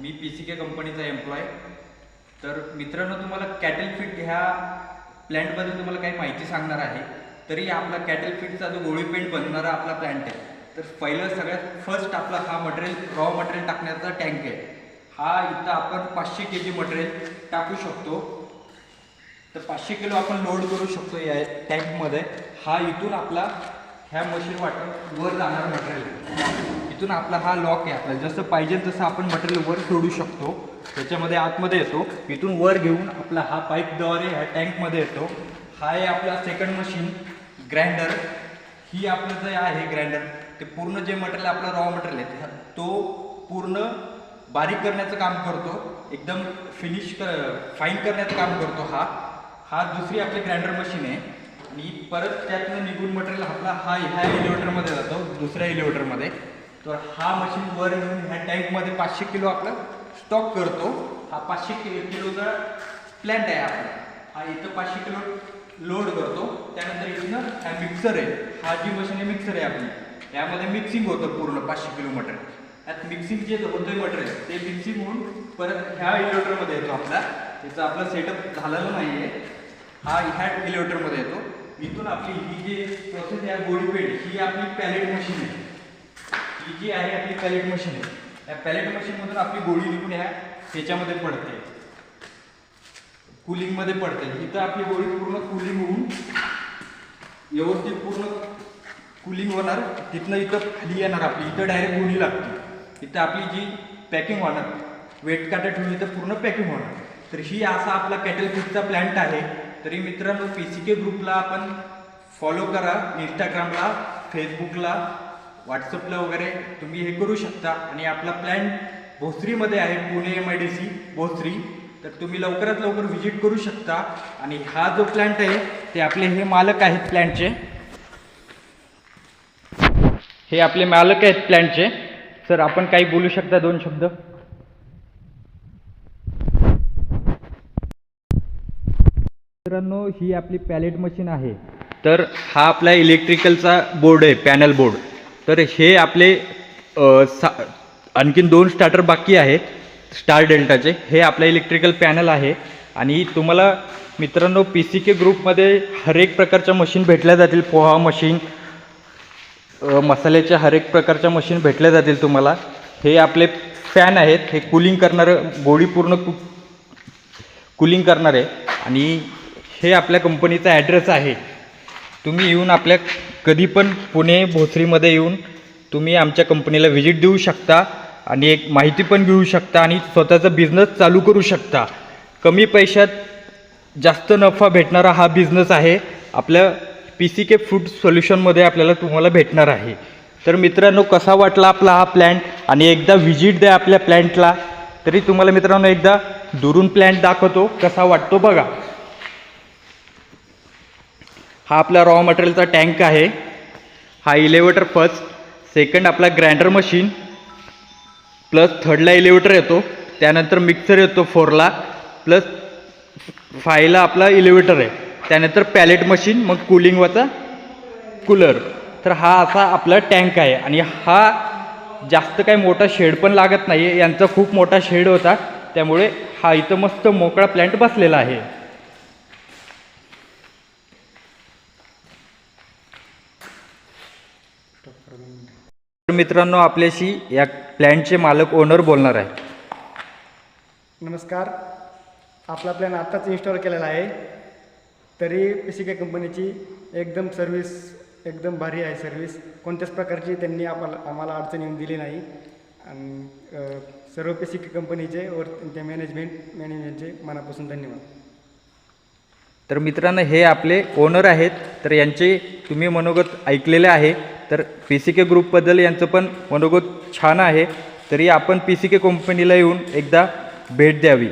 मी P C के कंपनीचा employ तर मित्रांनो तुम्हाला कॅटल फिट ह्या प्लॅन्टबद्दल तुम्हाला काही माहिती सांगणार आहे. तरी आपला कॅटल फिटचा जो गोळी पेंट बनणारा आपला प्लॅन्ट आहे तर पहिलं सगळ्यात फर्स्ट आपला हा मटेरियल रॉ मटेरियल टाकण्याचा टँक आहे. हा इथं आपण पाचशे के जी मटेरियल टाकू शकतो. तर पाचशे किलो आपण लोड करू शकतो या टँकमध्ये हा इथून आपला ह्या मशीन वाटर वर जाणार मटेरियल इथून आपला हा लॉक आहे आपला जसं पाहिजे तसं आपण मटेरियल वर सोडू शकतो. त्याच्यामध्ये आतमध्ये येतो. इथून वर घेऊन आपला हा पाईपद्वारे ह्या टँकमध्ये येतो. हा आहे आपला सेकंड मशीन ग्राइंडर ही आपलं जे आहे ग्राइंडर ते पूर्ण जे मटेरियल आपलं रॉ मटेरियल आहे तो पूर्ण बारीक करण्याचं काम करतो. एकदम फिनिश कर फाईन करण्याचं काम करतो हा. हा दुसरी आपली ग्राइंडर मशीन आहे. आणि परत त्यातनं निघून मटेरियल आपला हा ह्या एलिव्हेटरमध्ये जातो दुसऱ्या एलिव्हेटरमध्ये तर हा मशीन वर येऊन ह्या टँकमध्ये पाचशे किलो आपला स्टॉक करतो. हा पाचशे किलो किलोचा प्लॅन्ट आहे आपला. हा इथं पाचशे किलो लोड करतो. त्यानंतर इथनं हा मिक्सर आहे. हा जी मशीन आहे मिक्सर आहे आपली. यामध्ये मिक्सिंग होतं पूर्ण पाचशे किलो मटेरियल यात मिक्सिंग जे होतं मटेरियल ते मिक्सिंग होऊन परत ह्या इन्व्हर्टरमध्ये येतो आपला. त्याचा आपला सेटअप झालेलं नाही आहे हा ह्या इन्व्हर्टरमध्ये येतो. इथून आपली ही जी प्रोसेस आहे गोळीपेट ही आपली पॅलेट मशीन आहे. ही जी आहे आपली पॅलेट मशीन आहे. या पॅलेट मशीनमधून आपली गोळी निघून ह्या ह्याच्यामध्ये पडते. कूलिंगमध्ये पडते. इथं आपली गोळी पूर्ण कूलिंग होऊन व्यवस्थित पूर्ण कूलिंग होणार. तिथनं इथं खाली येणार आपली. इथं डायरेक्ट गोळी लागते. इथं आपली जी पॅकिंग होणार वेट काटा ठेवली तर पूर्ण पॅकिंग होणार. तर ही असा आपला कॅटल फिटचा प्लॅन्ट आहे. तरी मित्रांनो पी सी के ग्रुपला आपण फॉलो करा. इंस्टाग्रामला फेसबुकला व्हॉट्सअपला वगैरे तुम्ही हे करू शकता. आणि आपला प्लॅन भोसरीमध्ये आहे Pune M I D C Bhosari. तर तुम्ही लवकरात लवकर व्हिजिट करू शकता. आणि हा जो प्लॅन्ट आहे ते आपले हे मालक आहेत प्लॅन्टचे हे आपले मालक आहेत प्लॅन्टचे सर आपण काही बोलू शकता दोन शब्द? मित्रांनो ही आपली पॅलेट मशीन आहे. तर हा आपला इलेक्ट्रिकलचा बोर्ड आहे पॅनल बोर्ड तर हे आपले सा आणखीन दोन स्टार्टर बाकी आहेत स्टार डेल्टाचे हे आपलं इलेक्ट्रिकल पॅनल आहे आणि तुम्हाला मित्रांनो पी सी के ग्रुपमध्ये हर एक प्रकारच्या मशीन भेटल्या जातील. पोहा मशीन मसाल्याच्या हर एक प्रकारच्या मशीन भेटल्या जातील तुम्हाला. हे आपले फॅन आहेत. हे कूलिंग करणारं गोळी पूर्ण कु कूलिंग करणार. आहे आणि हे आपल्या कंपनीचा ॲड्रेस आहे. तुम्ही येऊन आपल्या कधी पण पुणे भोसरीमध्ये येऊन तुम्ही आमच्या कंपनीला व्हिजिट देऊ शकता आणि एक माहिती पण घेऊ शकता आणि स्वतःचा बिझनेस चालू करू शकता. कमी पैशात जास्त नफा भेटणारा हा बिझनेस आहे. आपल्या पी सी के फूड सोल्युशनमध्ये आपल्याला तुम्हाला भेटणार आहे. तर मित्रांनो कसा वाटला आपला हा प्लॅन्ट आणि एकदा व्हिजिट द्या आपल्या प्लॅन्टला तरी तुम्हाला मित्रांनो एकदा दुरून प्लॅन्ट दाखवतो कसा वाटतो बघा. हा आपला रॉ मटेरियलचा टँक आहे. हा इलेवेटर फर्स्ट सेकंड आपला ग्राइंडर मशीन प्लस थर्डला इलेवेटर येतो. त्यानंतर मिक्सर येतो फोरला प्लस फायला आपला इलेवेटर आहे. त्यानंतर पॅलेट मशीन मग कूलिंगवाचा कूलर तर हा असा आपला टँक आहे. आणि हा जास्त काही मोठा शेड पण लागत नाही आहे यांचा खूप मोठा शेड होता. त्यामुळे हा इथं मस्त मोकळा प्लॅन्ट बसलेला आहे. तर मित्रांनो आपल्याशी या प्लॅन्टचे मालक ओनर बोलणार आहे. नमस्कार. आपला प्लॅन आत्ताच इन्स्टॉल केलेला आहे. तरी पी सी के कंपनीची एकदम सर्विस एकदम भारी आहे सर्विस कोणत्याच प्रकारची त्यांनी आम्हाला आम्हाला अडचण येऊन दिली नाही. आणि सर्व पी सी के कंपनीचे वर त्यांच्या मॅनेजमेंट मॅनेजमेंटचे मनापासून धन्यवाद. तर मित्रांनो हे आपले ओनर आहेत. तर यांचे तुम्ही मनोगत ऐकलेले आहे. तर पी सी के ग्रुपबद्दल यांचं पण मनोगत छान आहे. तरी आपण पी सी के कंपनीला येऊन एकदा भेट द्यावी.